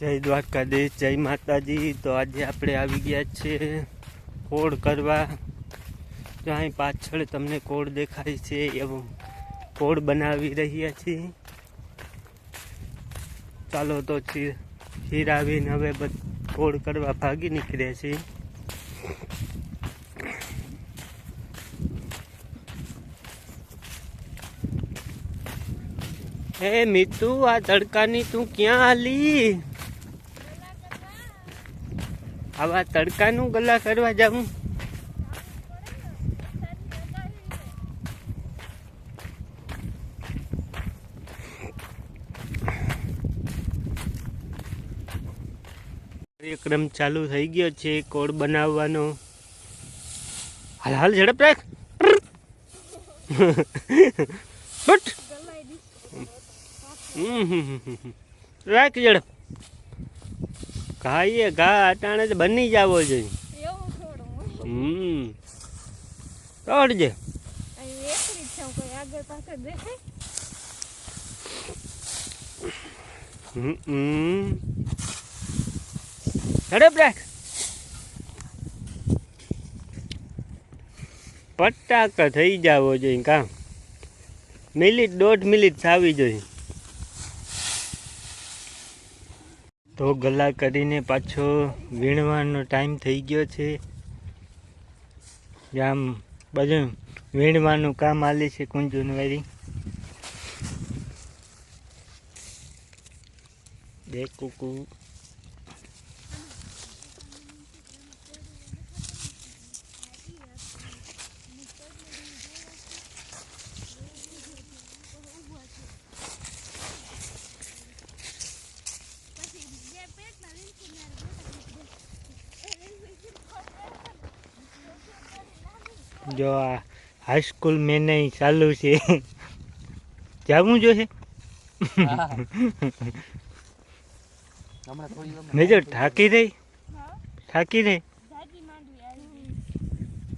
જય દ્વારકાધીશ, જય માતાજી. તો આજે આપણે આવી ગયા છીએ કોડ કરવા. તો પાછળ તમને કોડ દેખાય છે એવું કોડ બનાવી રહ્યા છીએ. ચાલો તો ચી- આવીને હવે કોડ કરવા ભાગી નીકળ્યા છીએ. હે મીતુ, આ તડકાની તું ક્યાં હાલી? આવા તડકાનું ગલા કરવા જાઉં. કાર્યક્રમ ચાલુ થઈ ગયો છે, કોડ બનાવવાનો. હાલ હાલ, ઝડપ રાખ. રાખ ઝડપ. ઘાઈએ ઘા અટાણે જ બની જાવો જોઈએ હમ. તોડજે. ઝડપ રાખ પટાક થઈ જાવો જોઈએ કામ મિનિટ દોઢ મિનિટ થાવી જોઈએ. તો ગલા કરીને પાછો વીણવાનો ટાઈમ થઈ ગયો છે. આમ બધું વીણવાનું કામ આલે છે કુંજુનવારી બે કુકુ. જો આ હાઈસ્કૂલ મેને ચાલુ છે. જવું જોઈએ મેજર ઠાકી રહી ઠાકી આવી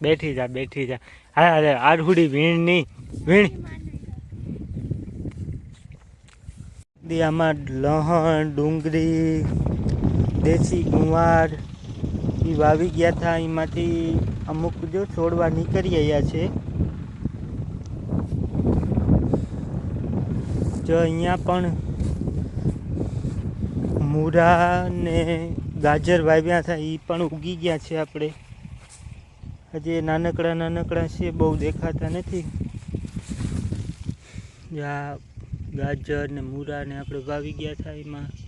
બેઠી જા બેઠી જા. હા અરે આરહુડી વીણ નહીં, વીણ. દી આમાં લહણ, ડુંગળી, દેશી ગુંવાર. એ વાવી ગયા હતા એમાંથી અમુક જો છોડવા નીકળી રહ્યા છે. જો અહીંયા પણ મૂરા ને ગાજર વાવ્યા હતા એ પણ ઉગી ગયા છે આપણે. હજી નાનકડા નાનકડા છે, બહુ દેખાતા નથી. આ ગાજર ને મૂરા ને આપણે વાવી ગયા હતા એમાં.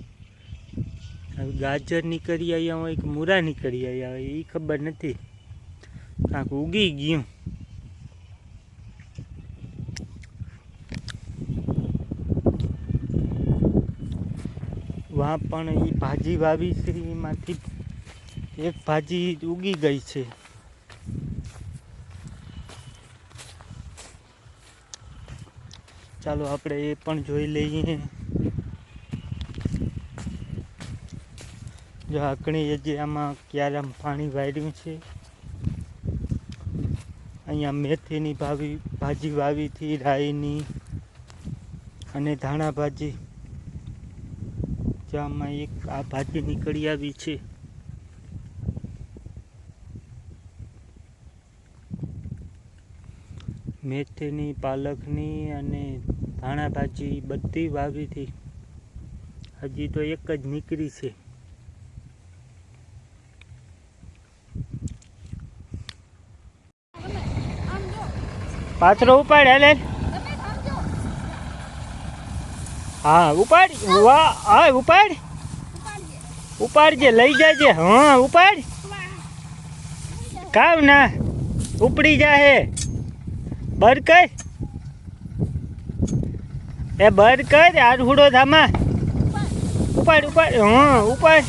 ગાજર નીકળી આવ્યા હોય કે મૂરા નીકળી આવ્યા હોય એ ખબર નથી. કાંક ઉગી ગયું. વા પણ એ ભાજી વાવી છે, એમાંથી એક ભાજી ઉગી ગઈ છે. ચાલો, આપણે એ પણ જોઈ લઈએ. જો આકણી જે આમાં ક્યારામ પાણી વાળ્યું છે. અહીંયા મેથીની ભાવી, ભાજી વાવી હતી, રાઈની અને ધાણા ભાજી. જો આમાં એક આ ભાજી નીકળી આવી છે. મેથીની, પાલકની અને ધાણા ભાજી બધી વાવી હતી. હજી તો એક જ નીકળી છે. પાથરો ઉપાડ, હાલે? હા, ઉપાડ. વાહ હા, ઉપાડ. ઉપાડજે, લઈ જાજે. હા, ઉપાડ. કાવ ના, ઉપડી જાહે. બર કર. એ બર કર, આરહુડો થામા ઉપાડ ઉપાડ. હા, ઉપાડ.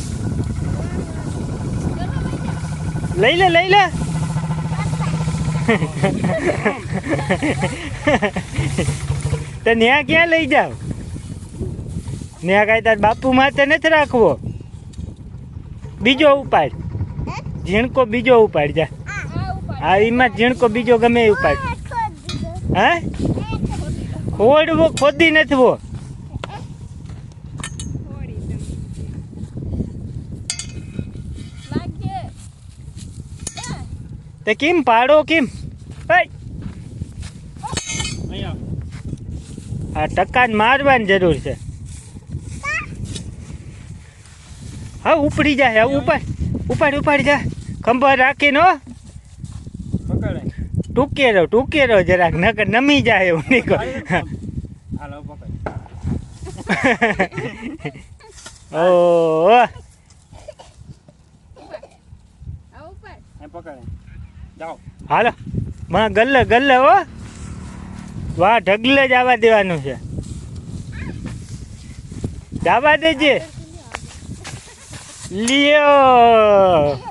લઈ લે લઈ લે. તો ન્યા ક્યાં લઈ જાવ ન્યા કાંઈ તાર બાપુ માથે નથી રાખવો? બીજો ઉપાડ. ઝીણકો બીજો ઉપાડ જા. હા એમાં ઝીણકો બીજો ગમે ઉપાડ. હા ખોડવો ખોદી નથવો તે કેમ પાડો કેમ? આ ટકાને મારવાની જરૂર છે. હા ઉપડી જાય હા ઉપાડ ઉપાડ ઉપાડ જા. ખંભા રાખીને ટૂકે રહો ટૂકે રહો જરાક નકર નમી જાય એવું નહીં કહો. હાલો પકડ. ઓ ઉપર પકડે. હાલો. માં ગલ્લે ગલ્લે હો. વાહ ઢગલે જ આવવા દેવાનું છે. જવા દેજે. લ્યો.